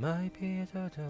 마이 피자자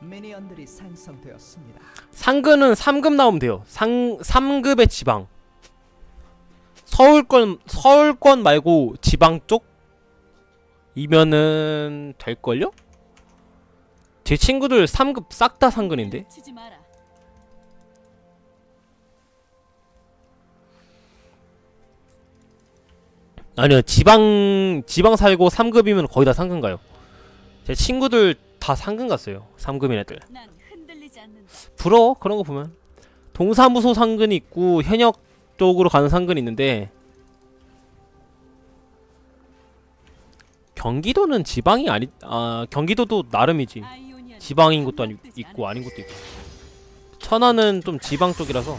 미니언들이 생성되었습니다. 상근은 3급 나오면 돼요. 상 3급의 지방. 서울권 서울권 말고 지방 쪽 이면은 될 걸요? 제 친구들 3급 싹 다 상근인데. 아니요. 지방 지방 살고 3급이면 거의 다 상근 가요. 제 친구들 다 상근 갔어요. 3급인 애들. 부러워 그런 거 보면 동사무소 상근 있고 현역 쪽으로 가는 상근 있는데 경기도는 지방이 아니 아 경기도도 나름이지 지방인 것도 아니, 있고. 아닌 것도 있고 천안은 좀 지방 쪽이라서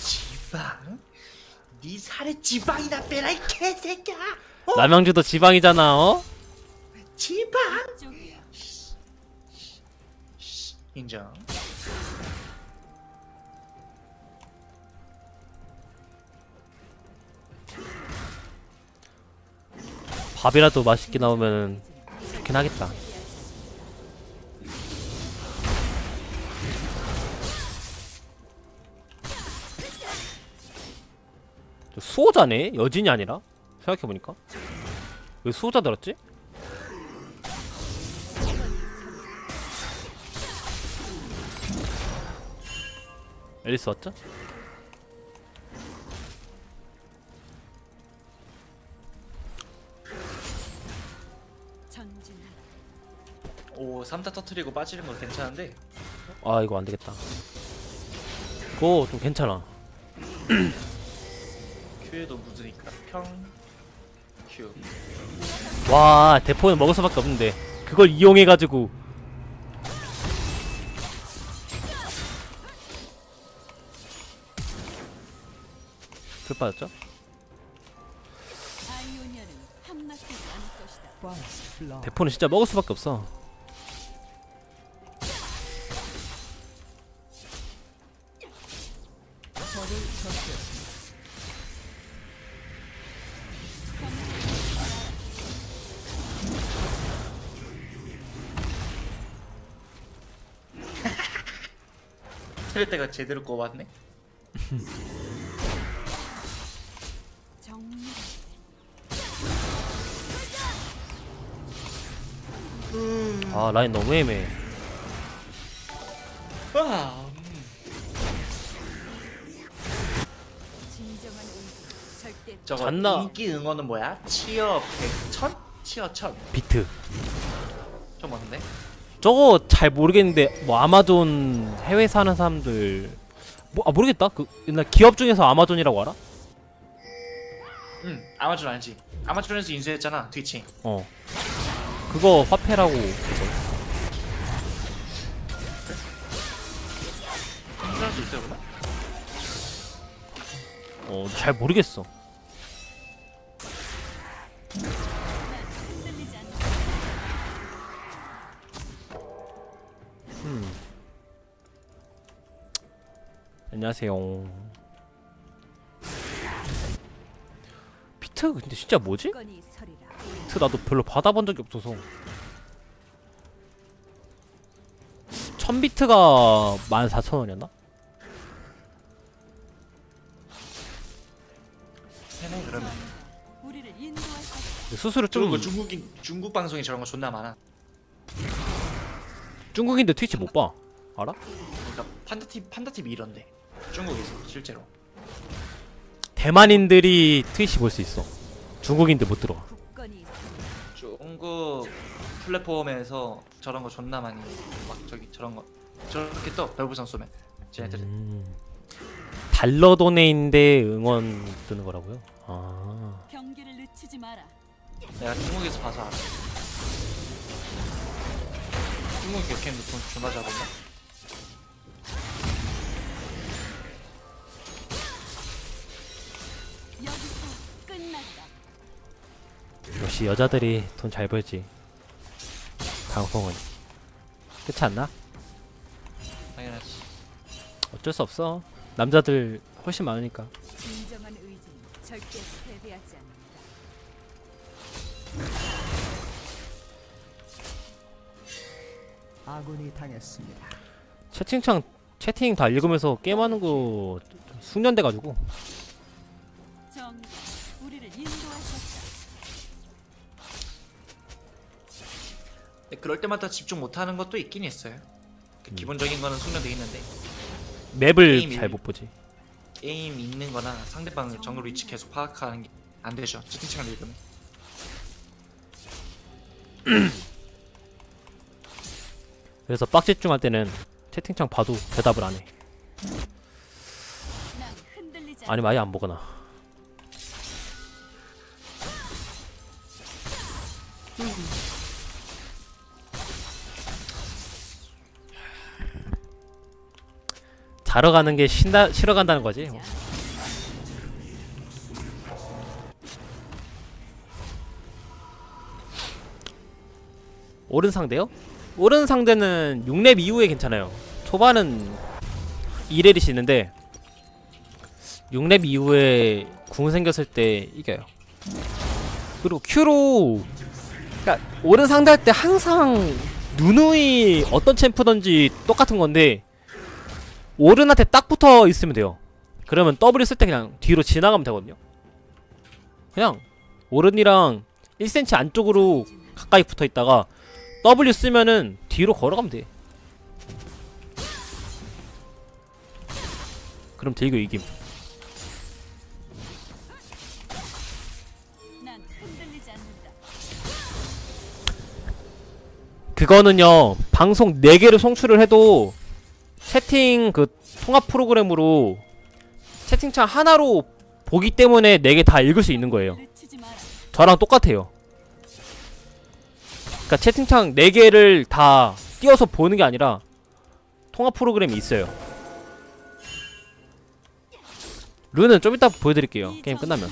지방? 네 살에 지방이나 빼라 이 개새끼야. 남양주도 지방이잖아 어? 지방. 인정. 밥이라도 맛있게 나오면 좋긴 하겠다 수호자네? 여진이 아니라? 생각해보니까 왜 수호자 들었지? 앨리스 왔죠? 오 3타 터트리고 빠지는 거 괜찮은데 아 이거 안되겠다 그거 좀 괜찮아 큐에도 묻으니까. 평 큐. 와 대포는 먹을 수밖에 없는데. 그걸 이용해가지고. 풀 빠졌죠? 대포는 진짜 먹을 수밖에 없어 제대로 꼽았네. 아 라인 너무 애매해 와. 절대 저거 잔나. 인기 응원은 뭐야? 치어 100천? 치어 1000 비트 저 뭔데? 저거 잘 모르겠는데 뭐 아마존 해외 사는 사람들 뭐 아 모르겠다 그 옛날 기업 중에서 아마존이라고 알아? 응 아마존 알지 아마존에서 인수했잖아 트위치 어 그거 화폐라고. 인수할 수 있어요 그러면? 어, 잘 모르겠어. 음. 안녕하세요. 비트 근데 진짜 뭐지? 비트 나도 별로 받아본 적이 없어서. 1000비트가 14,000원이었나? 해네 그러면. 수수료 좀 중국인 중국 방송에 저런 거 존나 많아 중국인데 트위치 못 봐. 알아? 그러니까 판다TV 판다TV 이런데 중국에서 실제로 대만인들이 트위치 볼 수 있어. 중국인들 못 서리라. 중국 플랫폼에서 저런 거 존나 많이 막 저기 저런 거 저렇게 떠 별부상 쏘면 쟤네들 은 음. 달러 도네인데 응원 뜨는 거라고요? 아. 경기를 늦추지 마라. 내가 중국에서 봐서 알아 중국 역캠도 돈 존나 잡았나? 여기서 끝났다. 역시 여자들이 돈 잘 벌지. 방송은 그렇지 않나? 당연하지 어쩔 수 없어. 남자들 훨씬 많으니까. 진정한 의지는 절대 패배하지 않는다. 아군이 당했습니다. 채팅창 채팅 다 읽으면서 게임하는 거 숙련돼 가지고 인도할 것이다. 근데 그럴 때마다 집중 못하는 것도 있긴 있어요. 그 음. 기본적인 거는 숙련돼 있는데 맵을 잘 못 보지. 게임 있는 거나 상대방 정글 위치 계속 파악하는 게 안 되죠. 채팅창을 읽으면. 그래서 빡집중 할 때는 채팅창 봐도 대답을 안 해. 난 흔들리지 아니면 아예 안 보거나. 자러 가는 게 신나 쉬러 간다는 거지. 뭐. 오른 상대요? 오른 상대는 6렙 이후에 괜찮아요. 초반은 2렙이 있는데 6렙 이후에 궁 생겼을 때 이겨요. 그리고 Q로 그러니까 오른 상대할 때 항상 누누이 어떤 챔프든지 똑같은 건데 오른한테 딱 붙어 있으면 돼요. 그러면 W 쓸 때 그냥 뒤로 지나가면 되거든요. 그냥 오른이랑 1cm 안쪽으로 가까이 붙어 있다가 W 쓰면은 뒤로 걸어가면 돼. 그럼 딜교 이김. 그거는요 방송 4개를 송출을 해도 채팅 그 통합 프로그램으로 채팅창 하나로 보기 때문에 4개 다 읽을 수 있는 거예요. 저랑 똑같아요 그니까 채팅창 4개를 다 띄워서 보는 게 아니라 통합 프로그램이 있어요. 르는 좀 이따 보여드릴게요. 이 게임 끝나면.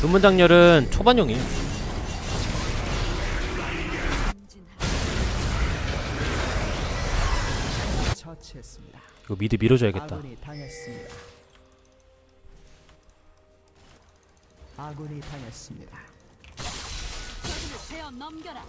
주문장렬은 초반용이에요 이거 미드 밀어줘야겠다 아군이 당했습니다. 아군이 당했습니다. 넘겨라.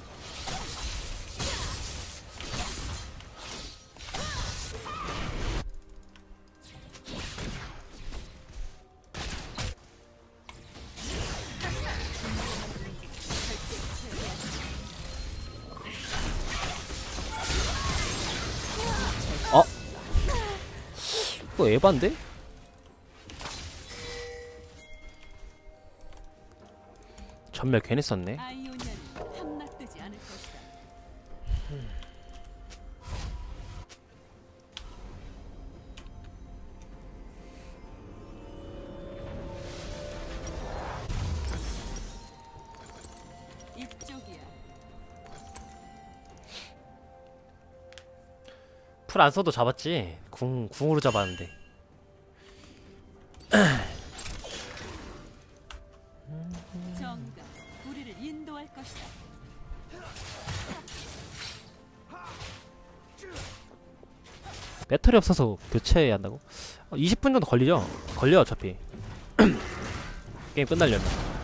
이거 에반데? 전멸 괜히 썼네. 풀 안 써도 잡았지 궁, 궁으로 잡았는데. 배터리 없어서 교체해야 한다고? 어, 20분 정도 걸리죠? 걸려 어차피 게임 끝나려면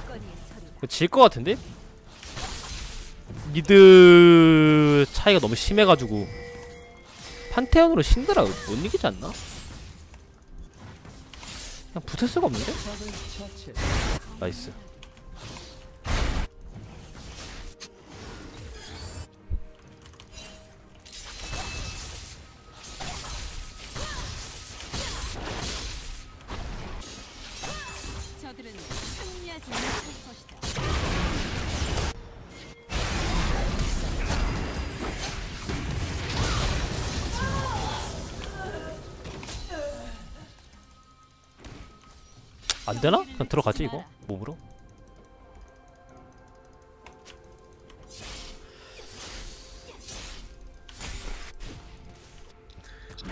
건이 서리라. 질것 같은데? 미드 차이가 너무 심해가지고 판테온으로 신드라 못 이기지 않나? 그냥 붙을 수가 없는데? 나이스 안되나? 그냥 들어가지 이거? 몸으로?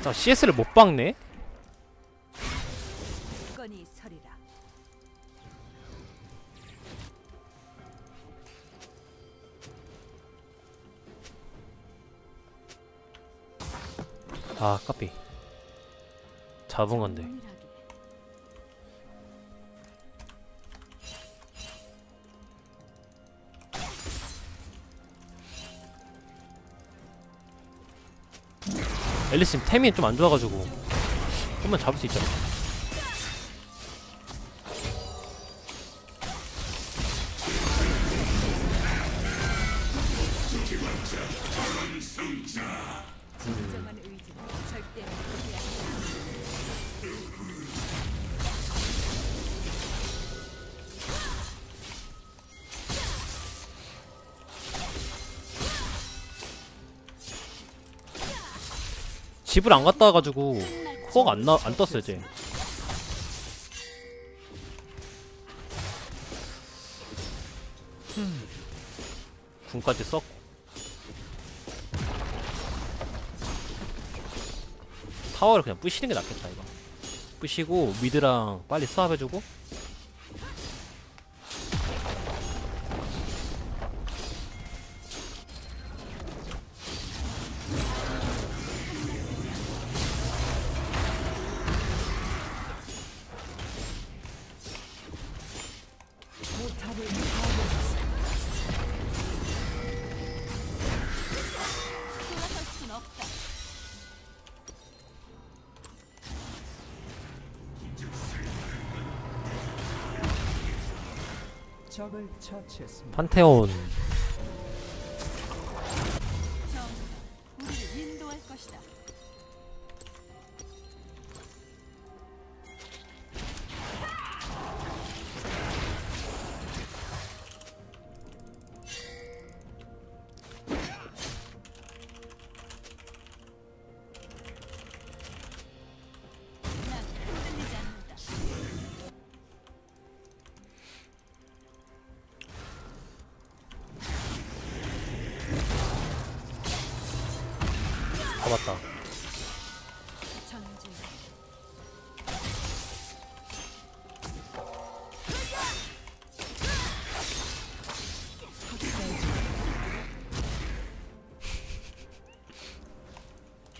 자 CS를 못 박네? 아 까비 잡은 건데 앨리스님 템이 좀 안 좋아가지고. 조금만 잡을 수 있잖아 집을 안 갔다 와가지고 코어가 안, 나, 안 떴어요 이제. 군까지 썼고. 타워를 그냥 부시는 게 낫겠다 이거. 부시고 미드랑 빨리 수합해주고 판테온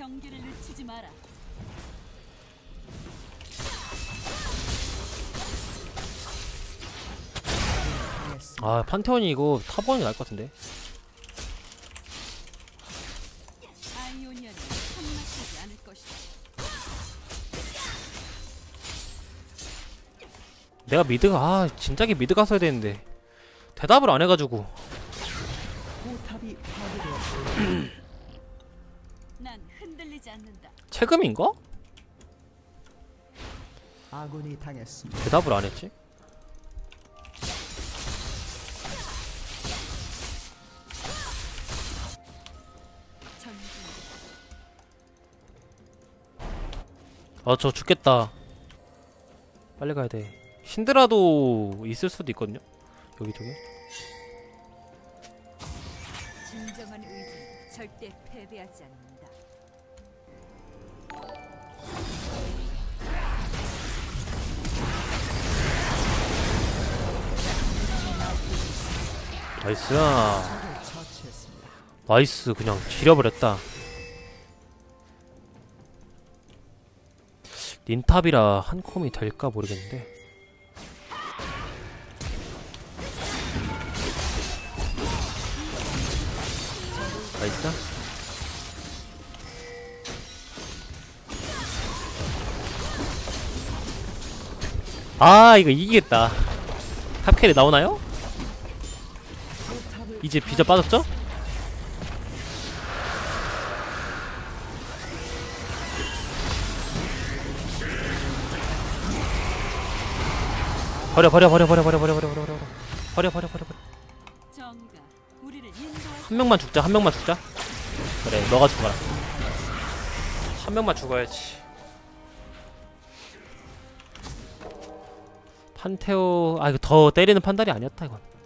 경기를 늦추지 마라. 아 판테온이 이거 탑원이 나을 것 같은데. 내가 미드가 아 진작에 미드 갔어야 되는데 대답을 안 해가지고 포탑이 파괴되었습니다. 난 흔들리지 체금인가? 아군이 당했습니다. 대답을 안 했지? 전진. 아저 죽겠다 빨리 가야 돼 신드라도 있을 수도 있거든요 여기 저기 진정한 의지는 절대 패배하지 않는 나이스. 나이스. 그냥 지려버렸다. 닌탑이라 한 콤이 될까 모르겠는데. 나이스. 아 이거 이기겠다. 탑캐리 나오나요? 이제 비자 빠졌죠? 버려 버려 버려 버려 버려 버려 버려 버려 버려 버려 버려 버려 버려 한 명만 죽자 한 명만 죽자 그래 너가 죽어라 한 명만 죽어야지 판테오 아 이거 더 때리는 판단이 아니었다 이건.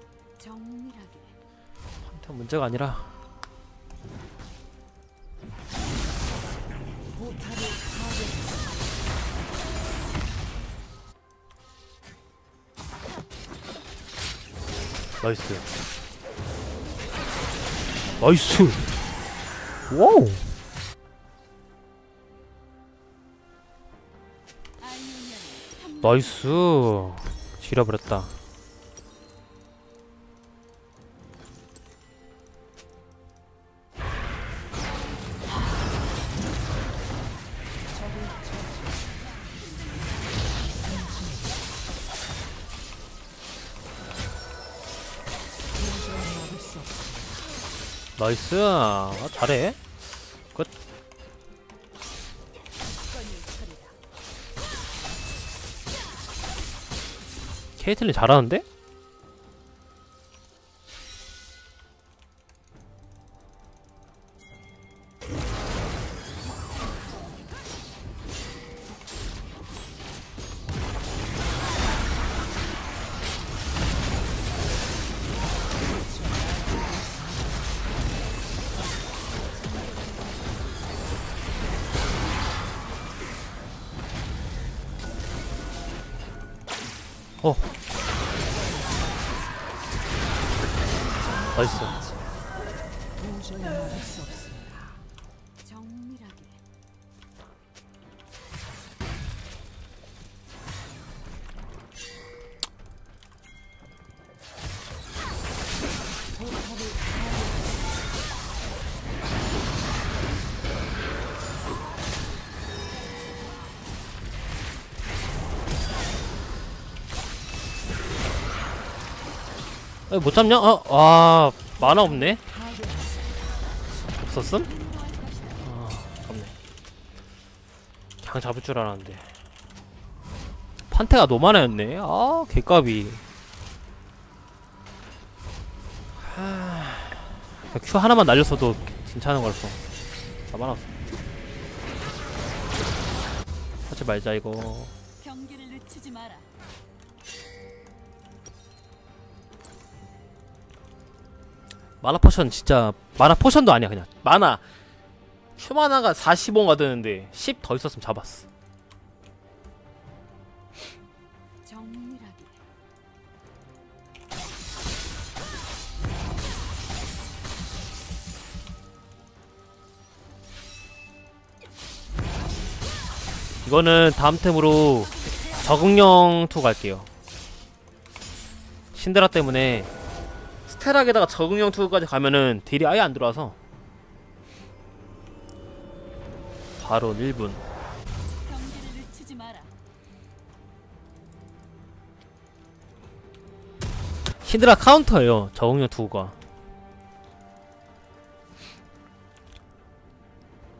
그 문제가 아니라 나이스. 나이스. 와우. 나이스. 지려버렸다. 나이스 아, 잘해 서리다. 케이틀린 잘하는데? 어. 나이스 못 잡냐? 어, 아 만화 없네? 없었음? 아 아깝네. 그냥 잡을 줄 알았는데. 판테가 노만화였네. 아 개까비 하... 큐 하나만 날렸어도 괜찮은 만화 없어. 하지 말자 이거. 경기를 늦추지 마라. 마나 포션 진짜 마나 포션도 아니야 그냥. 마나. 큐마나가 45가 되는데 10 더 있었으면 잡았어. 이거는 다음 템으로 적응형 투 갈게요. 신드라 때문에 스테락에다가 적응형 투까지 가면은 딜이 아예 안 들어와서. 바로 1분. 경기를 늦추지 마라. 신드라 카운터예요 적응형 투가.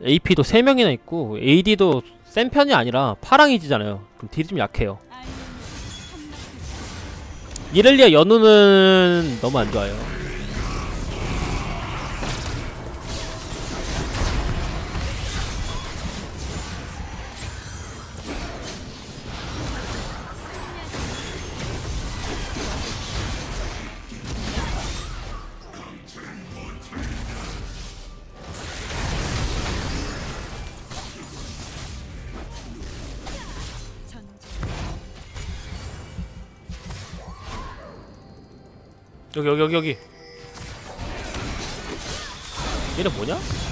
AP도 3명이나 있고 AD도 센 편이 아니라 파랑이지잖아요. 그럼 딜이 좀 약해요. 아 이렐리아 연우는 너무 안 좋아요 여기 여기 여기 여기 얘는 뭐냐?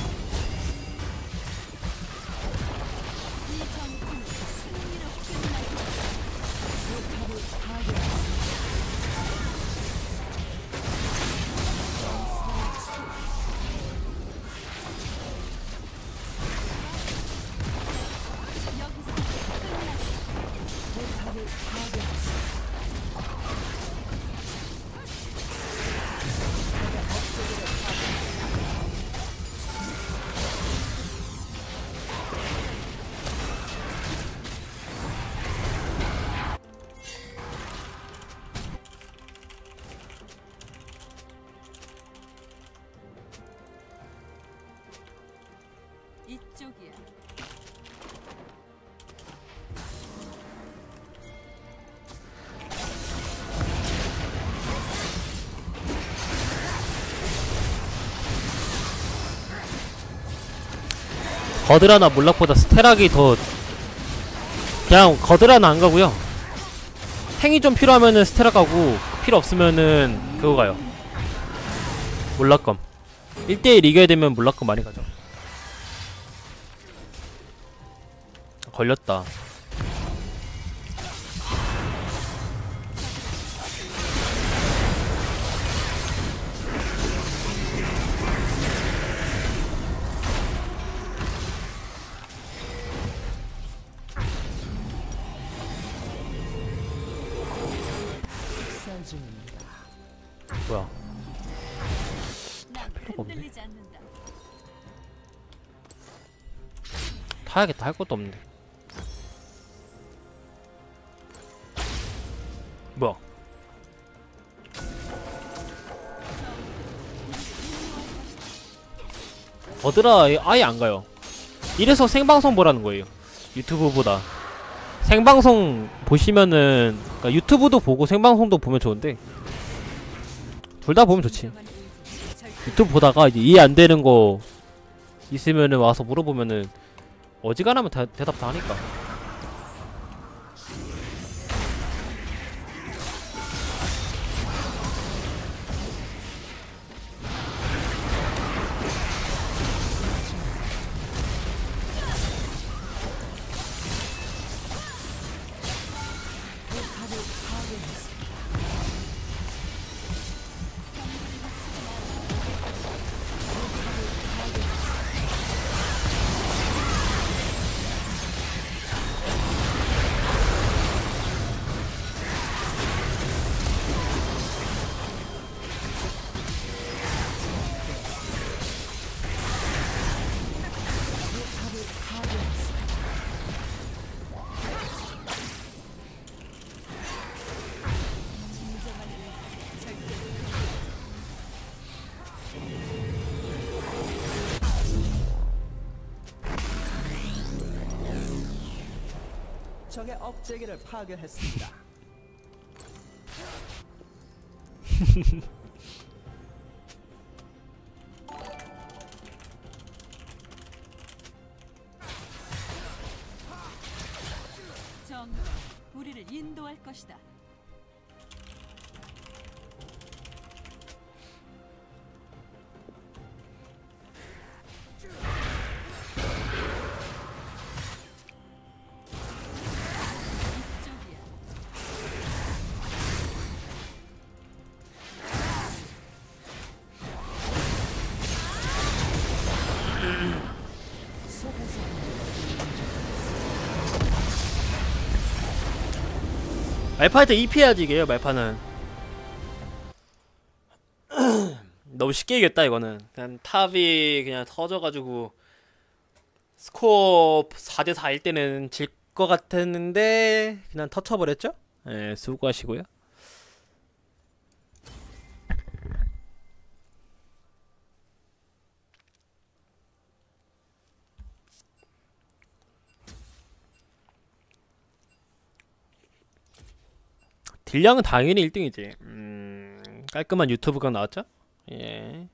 거드라나 몰락보다 스테락이 더 그냥 거드라는 안 가고요. 탱이 좀 필요하면은 스테락 가고 필요 없으면은 그거 가요. 몰락검. 1대1 이겨야 되면 몰락검 많이 가죠. 걸렸다 타야겠다 할 것도 없는데. 뭐야? 버드라 아예 안 가요. 이래서 생방송 보라는 거예요. 유튜브보다. 생방송 보시면은 그러니까 유튜브도 보고 생방송도 보면 좋은데 둘 다 보면 좋지. 유튜브 보다가 이제 이해 안 되는 거 있으면은 와서 물어보면은 어지간하면 다, 대답 다 하니까 적의 억제기를 파괴했습니다. 정의가 우리를 인도할 것이다. 말파 할때 EP 해야지 이게요 말파는. 너무 쉽게 이겼다 이거는. 그냥 탑이 그냥 터져가지고 스코어 4대 4일 때는 질 것 같았는데 그냥 터쳐버렸죠? 예 수고하시고요 딜량은 당연히 1등이지 음, 깔끔한 유튜브가 나왔죠? 예